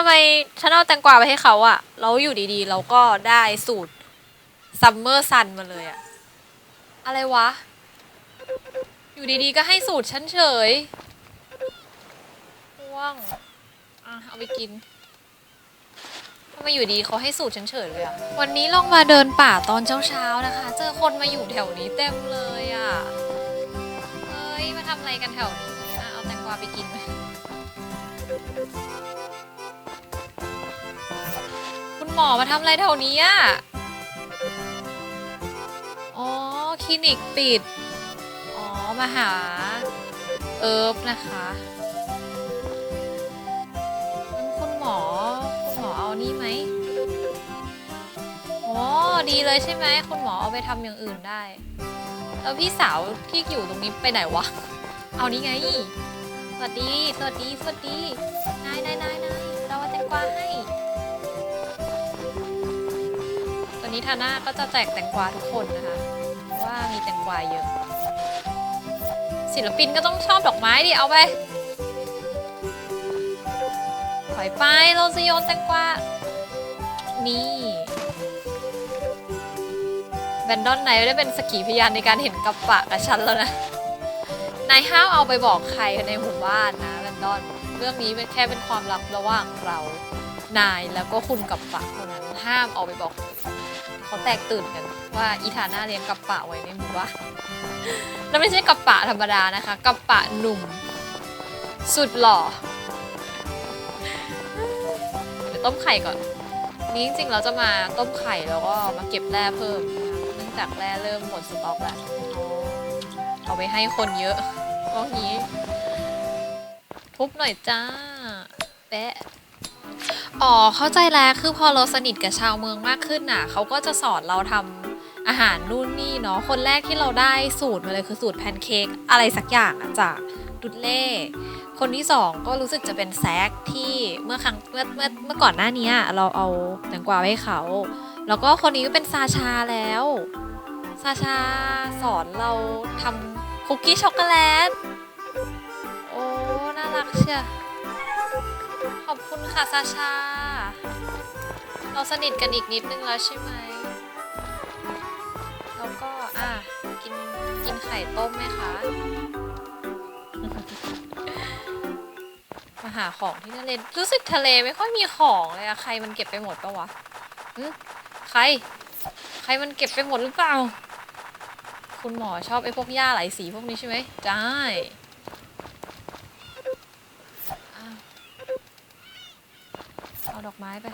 ทำไมฉันเอาแตงกวาไปให้เขาอะแล้วอยู่ดีๆ เราก็ได้สูตรซัมเมอร์ซันมาเลยอะอะไรวะ อยู่ดีๆ ก็ให้สูตรฉันเฉยว่างอะเอาไปกินทำไมอยู่ดีเขาให้สูตรฉันเฉยเลยอะวันนี้ลองมาเดินป่าตอนเช้าๆนะคะ เจอคนมาอยู่แถวนี้เต็มเลยอะเฮ้ย มาทำอะไรกันแถวนี้อะเอาแตงกวาไปกินไหม หมอมาทำอะไรแถวนี้อะ อ๋อ คลินิกปิด อ๋อ มาหา เอิร์ฟนะคะงั้นคุณหมอ คุณหมอเอานี่ไหมอ๋อ ดีเลยใช่ไหม คุณหมอเอาไปทำอย่างอื่นได้ แล้วพี่สาวที่อยู่ตรงนี้ไปไหนวะ เอานี่ไง สวัสดี สวัสดี สวัสดี นายนายนายนายเราเอาแตงกวาให้ ตอนนี้ทาน่าก็จะแจกแตงกวาทุกคนนะคะเพราะว่ามีแตงกวาเยอะ ศิลปินก็ต้องชอบดอกไม้ดิ เอาไปถอยไปเราจะโยนแตงกวา นี่แบนดอนไหนได้เป็นสกีพยานในการเห็นกับปะกับฉันแล้วนะ นายห้ามเอาไปบอกใครในหมู่บ้านนะแบนดอน เรื่องนี้เป็นแค่เป็นความลับระหว่างเรา นายแล้วก็คุณกับปะเท่านั้นห้ามเอาไปบอกคนอื่น เขาแตกตื่นกัน ว่าอีธาน่าเลี้ยงกับปะไว้ในหมู่บ้านแล้วไม่ใช่กับปะธรรมดานะคะ กับปะหนุ่ม สุดหล่อเดี๋ยวต้มไข่ก่อน นี้จริงๆเราจะมาต้มไข่แล้วก็มาเก็บแร่เพิ่มเนื่องจากแร่เริ่มหมดสต็อกแล้วเอาไปให้คนเยอะก็งี้ ทุบหน่อยจ้าแปะ อ๋อเข้าใจแล้วคือพอเราสนิทกับชาวเมืองมากขึ้นน่ะเขาก็จะสอนเราทำอาหารนู่นนี่เนาะคนแรกที่เราได้สูตรมาเลยคือสูตรแพนเค้กอะไรสักอย่างจากดุดเล่คนที่สองก็รู้สึกจะเป็นแซกที่เมื่อครั้งเมื่อเมื่อเมื่อก่อนหน้านี้เราเอาแตงกวาไว้ให้เขา แล้วก็คนนี้ก็เป็นซาชาแล้วซาชาสอนเราทำคุกกี้ช็อกโกแลตโอ้น่ารักเชียว ขอบคุณค่ะซาชา เราสนิทกันอีกนิดนึงแล้วใช่ไหม แล้วก็ อะ กิน กินไข่ต้มไหมคะ มาหาของที่ทะเลรู้สึกทะเลไม่ค่อยมีของเลยอะใครมันเก็บไปหมดปะวะใคร ใครมันเก็บไปหมดหรือเปล่า คุณหมอชอบไอ้พวกหญ้าหลายสีพวกนี้ใช่ไหมได้อ้าว เอาดอกไม้ไป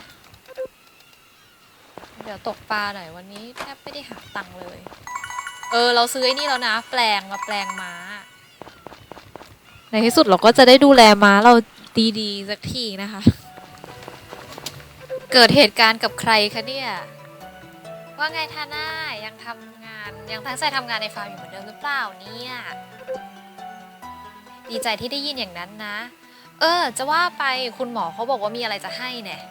เดี๋ยวตกปลาหน่อยวันนี้แทบไม่ได้หาตังค์เลย เออ เราซื้อไอ้นี่แล้วนะ แปลงมาแปลงม้า ในที่สุดเราก็จะได้ดูแลม้าเราดีๆสักทีนะคะ เกิดเหตุการณ์กับใครคะเนี่ย ว่าไงทาน่ายังทำงานยังตั้งใจทำงานในฟาร์มอยู่เหมือนเดิมหรือเปล่าเนี่ย ดีใจที่ได้ยินอย่างนั้นนะ เออ จะว่าไปคุณหมอเขาบอกว่ามีอะไรจะให้เนี่ย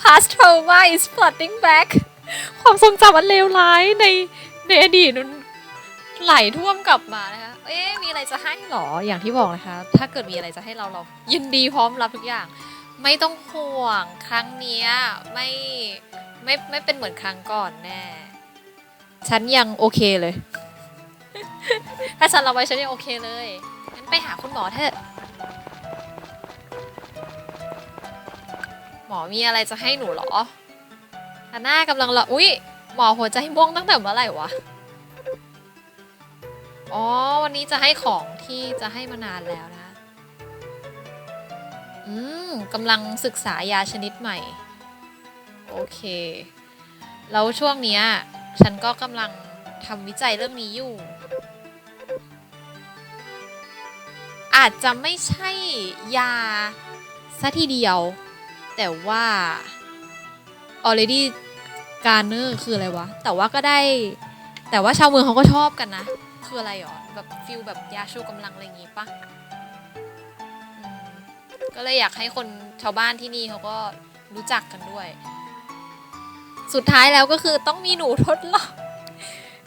past trauma is flooding back ความทรงจำอันเลวร้ายในในอดีตนั้นไหลท่วมกลับมานะคะ เอ๊ะ มีอะไรจะให้หรอ อย่างที่บอกนะคะ ถ้าเกิดมีอะไรจะให้เราเรายินดีพร้อมรับทุกอย่าง ไม่ต้องห่วง ครั้งเนี้ยไม่ไม่ไม่เป็นเหมือนครั้งก่อนแน่ ฉันยังโอเคเลย ถ้าฉันรับไว้ฉันยังโอเคเลย ไปหาคุณหมอเถอะ หมอมีอะไรจะให้หนูเหรอฮาน่ากำลังรออุ้ยหมอหัวใจม่วงตั้งแต่เมื่อไหร่วะ อ๋อ วันนี้จะให้ของที่จะให้มานานแล้วนะ อืมกำลังศึกษายาชนิดใหม่ โอเค แล้วช่วงเนี้ย ฉันก็กำลังทำวิจัยเรื่องนี้อยู่ อาจจะไม่ใช่ยาซะทีเดียว แต่ว่า already garner คืออะไรวะ แต่ว่าก็ได้ แต่ว่าชาวเมืองเขาก็ชอบกันนะ คืออะไรหรอ แบบฟิลแบบยาชูกำลังอะไรอย่างงี้ปะก็เลยอยากให้คนชาวบ้านที่นี่เขาก็รู้จักกันด้วย สุดท้ายแล้วก็คือต้องมีหนูทดลอง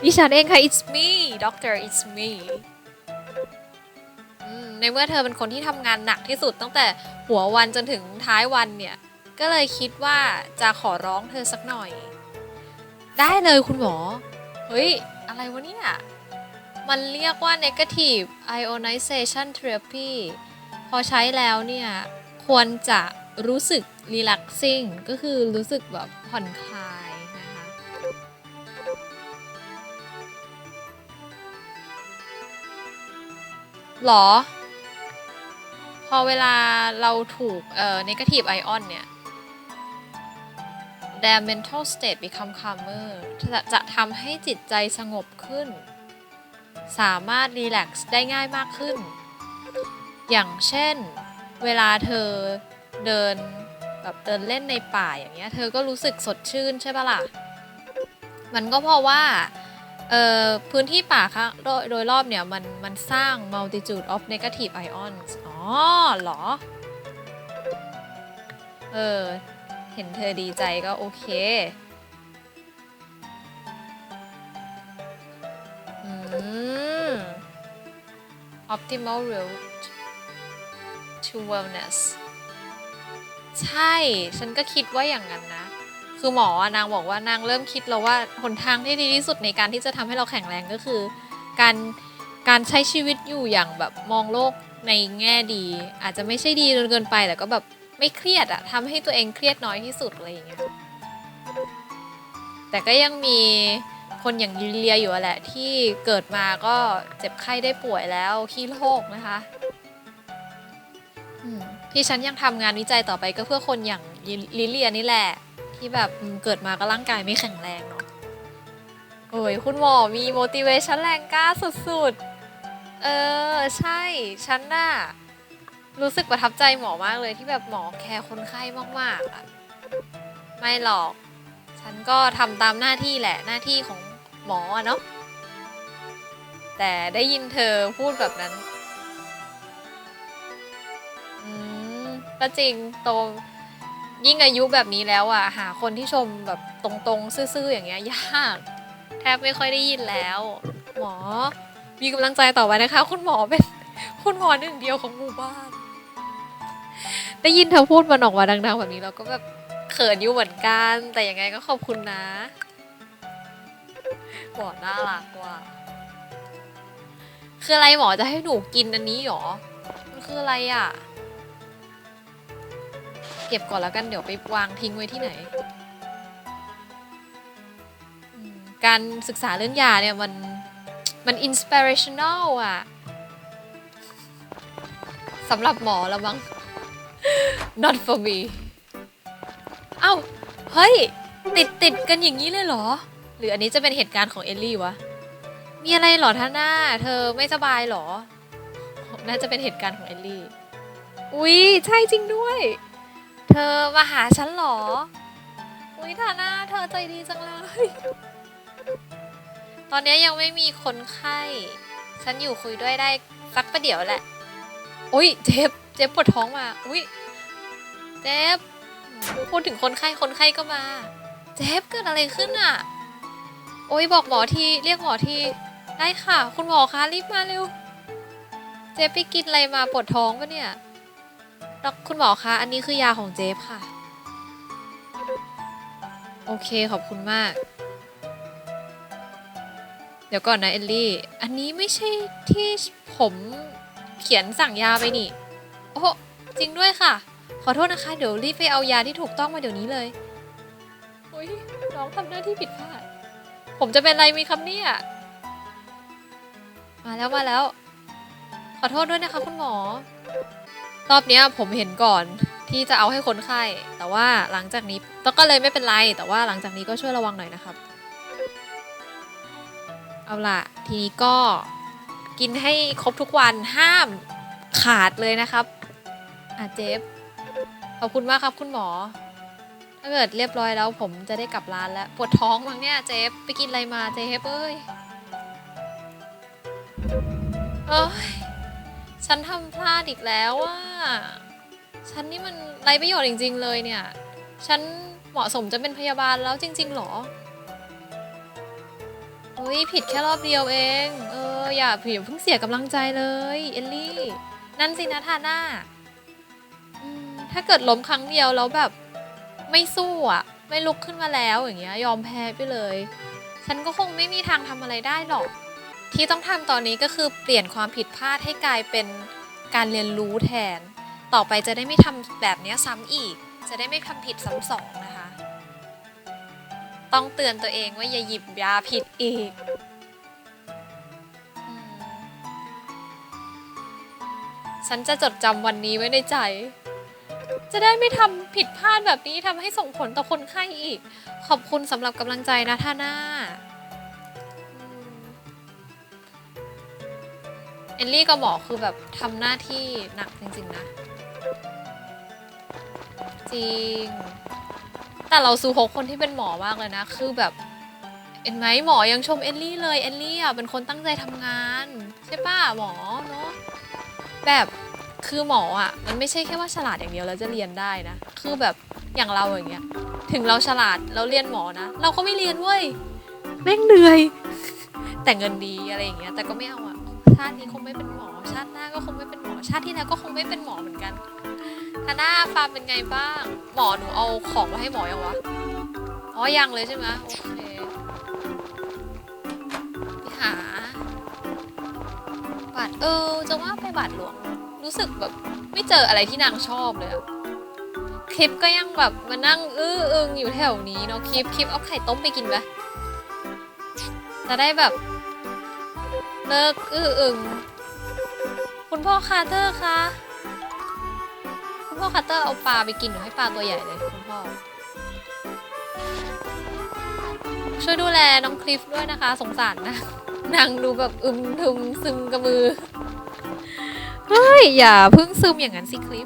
ดิฉันเองค่ะ it's me doctor it's me ในเมื่อเธอเป็นคนที่ทำงานหนักที่สุดตั้งแต่หัววันจนถึงท้ายวันเนี่ย ก็เลยคิดว่าจะขอร้องเธอสักหน่อย ได้เลยคุณหมอ เฮ้ย อะไรวะเนี่ย มันเรียกว่า negative ionization therapy พอใช้แล้วเนี่ย ควรจะรู้สึก relaxing ก็คือรู้สึกแบบผ่อนคลาย หรอ พอเวลาเราถูกเอ่อ negative ion เนี่ย their mental state become calmer จะจะทำให้จิตใจสงบขึ้น สามารถรีแลกซ์ได้ง่ายมากขึ้น อย่างเช่น เวลาเธอเดินแบบเดินเล่นในป่าอย่างเงี้ย เธอก็รู้สึกสดชื่นใช่ปะล่ะ มันก็เพราะว่า พื้นที่ป่าค่ะโดยโดยรอบเนี่ยมันมันสร้าง multitude of negative ions อ๋อเหรอ เออ เห็นเธอดีใจก็โอเคอืม optimal route to wellness ใช่ ฉันก็คิดว่าอย่างนั้นนะ คือหมออะนางบอกว่านางเริ่มคิดแล้วว่าหนทางที่ดีที่สุดในการที่จะทำให้เราแข็งแรงก็คือ การการใช้ชีวิตอยู่อย่างแบบมองโลกในแง่ดี อาจจะไม่ใช่ดีจนเกินไปแต่ก็แบบไม่เครียดอะทำให้ตัวเองเครียดน้อยที่สุดอะไรอย่างเงี้ยแต่ก็ยังมีคนอย่างลิเลียอยู่แหละที่เกิดมาก็เจ็บไข้ได้ป่วยแล้วขี้โรคนะคะที่ฉันยังทำงานวิจัยต่อไปก็เพื่อคนอย่างลิเลียนี่แหละ ที่แบบเกิดมาก็ร่างกายไม่แข็งแรงเนาะโอ้ยคุณหมอมี motivation แรงกล้าสุดๆ เออ ใช่ฉันน่ะ รู้สึกประทับใจหมอมากเลยที่แบบหมอแคร์คนไข้มากๆอะไม่หรอก ฉันก็ทำตามหน้าที่แหละหน้าที่ของหมออะเนาะแต่ได้ยินเธอพูดแบบนั้น อืมก็จริงโต ยิ่งอายุแบบนี้แล้วอะหาคนที่ชมแบบตรงๆ ซื่อๆ อย่างเงี้ยยาก แทบไม่ค่อยได้ยินแล้ว หมอ มีกำลังใจต่อไปนะคะ คุณหมอเป็นคุณหมอหนึ่งเดียวของหมู่บ้าน ได้ยินเธอพูดมันออกมาดังๆแบบนี้เราก็แบบเขินอยู่เหมือนกัน แต่ยังไงก็ขอบคุณนะหมอน่ารักว่ะคืออะไรหมอจะให้หนูกินอันนี้หรอ มันคืออะไรอะ เก็บก่อนแล้วกันเดี๋ยวไปวางทิ้งไว้ที่ไหน การศึกษาเรื่องยาเนี่ยมันมัน inspirational อะสำหรับหมอล้วมั้ง not for me เอ้า เฮ้ย ติดติดกันอย่างนี้เลยเหรอ หรืออันนี้จะเป็นเหตุการณ์ของเอลลี่วะ มีอะไรหรอท่าน่าเธอไม่สบายเหรอ น่าจะเป็นเหตุการณ์ของเอลลี่ อุ๊ย ใช่จริงด้วย เธอมาหาฉันเหรอ อุ๊ยทาน่าเธอใจดีจังเลย ตอนนี้ยังไม่มีคนไข้ ฉันอยู่คุยด้วยได้สักประเดี๋ยวแหละ อุ๊ยเจ็บ เจ็บปวดท้องมา อุ๊ยเจ็บ พูดถึงคนไข้ คนไข้ก็มา เจ็บเกิดอะไรขึ้นอะ โอ๊ยบอกหมอที เรียกหมอที ได้ค่ะ คุณหมอคะรีบมาเร็ว เจ็บไปกินอะไรมาปวดท้องปะเนี่ย แล้วคุณหมอคะอันนี้คือยาของเจฟค่ะ โอเคขอบคุณมาก เดี๋ยวก่อนนะเอลลี่ อันนี้ไม่ใช่ที่ผมเขียนสั่งยาไปนี่ โอ้จริงด้วยค่ะ ขอโทษนะคะ เดี๋ยวรีบไปเอายาที่ถูกต้องมาเดี๋ยวนี้เลยอุ้ยน้องทำหน้าที่ผิดพลาด ผมจะเป็นอะไรมีครับเนี่ยมาแล้วมาแล้ว ขอโทษด้วยนะคะ คุณหมอ รอบเนี้ยผมเห็นก่อนที่จะเอาให้คนไข้ แต่ว่าหลังจากนี้ต้องก็เลยไม่เป็นไร แต่ว่าหลังจากนี้ก็ช่วยระวังหน่อยนะครับ เอาล่ะ ทีนี้ก็กินให้ครบทุกวันห้ามขาดเลยนะครับอะเจฟขอบคุณมากครับคุณหมอ ถ้าเกิดเรียบร้อยแล้วผมจะได้กลับร้านแล้ว ปวดท้องมั้งเนี่ยเจฟไปกินอะไรมาเจฟเอ้ยเอ้ยฉันทำพลาดอีกแล้วอะ ฉันนี่มันไรประโยชน์จริง ๆ เลยเนี่ย ฉันเหมาะสมจะเป็นพยาบาลแล้วจริง ๆหรอเฮ้ยผิดแค่รอบเดียวเอง เอออย่าอย่าเพิ่งเสียกำลังใจเลย เอลลี่ นั่นสินะทาน่าถ้าเกิดล้มครั้งเดียวแล้วแบบไม่สู้อะ ไม่ลุกขึ้นมาแล้วอย่างเงี้ย ยอมแพ้ไปเลย ฉันก็คงไม่มีทางทำอะไรได้หรอก ที่ต้องทำตอนนี้ก็คือเปลี่ยนความผิดพลาดให้กลายเป็น การเรียนรู้แทน ต่อไปจะได้ไม่ทำแบบนี้ซ้ำอีก จะได้ไม่ทำผิดซ้ำสองนะคะ ต้องเตือนตัวเองว่าอย่าหยิบยาผิดอีกอฉันจะจดจำวันนี้ไว้ในใจ จะได้ไม่ทำผิดพลาดแบบนี้ทำให้ส่งผลต่อคนไข้อีก ขอบคุณสำหรับกำลังใจนะท่าน่า เอลลี่กับหมอคือแบบทำหน้าที่หนักจริงๆนะ จริง แต่เราซูโฮกคนที่เป็นหมอมากเลยนะ คือแบบเห็นไหมหมอยังชมเอลลี่เลยเอลลี่อะเป็นคนตั้งใจทำงาน ใช่ป่ะหมอเนาะแบบคือหมออะ มันไม่ใช่แค่ว่าฉลาดอย่างเดียวแล้วจะเรียนได้นะ คือแบบอย่างเราอย่างเงี้ย ถึงเราฉลาดเราเรียนหมอนะ เราก็ไม่เรียนเว้ยแม่งเหนื่อย แต่เงินดีอะไรอย่างเงี้ยแต่ก็ไม่เอาอะ ชาตินี้คงไม่เป็นหมอ ชาติหน้าก็คงไม่เป็นหมอ ชาติที่แล้วก็คงไม่เป็นหมอเหมือนกันฮาน่าฟาร์มเป็นไงบ้าง หมอหนูเอาของมาให้หมอยังวะ อ๋อ ยังเลยใช่ไหมโอเคไปหาบาทเออ จะว่าไปบาทหลวง รู้สึกแบบไม่เจออะไรที่นางชอบเลยอะคลิปก็ยังแบบมานั่งอื้ออึงอยู่แถวนี้เนาะคลิปคลิปเอาไข่ต้มไปกินไหมจะได้แบบ เลิกอื้ออึงคุณพ่อคาร์เตอร์คะคุณพ่อคาร์เตอร์เอาปลาไปกินหนูให้ปลาตัวใหญ่เลยคุณพ่อ ช่วยดูแลน้องคลิฟด้วยนะคะ สงสารนะนางดูแบบอึมทึมซึมกระมือ เฮ้ย อย่าเพิ่งซึมอย่างนั้นสิคลิป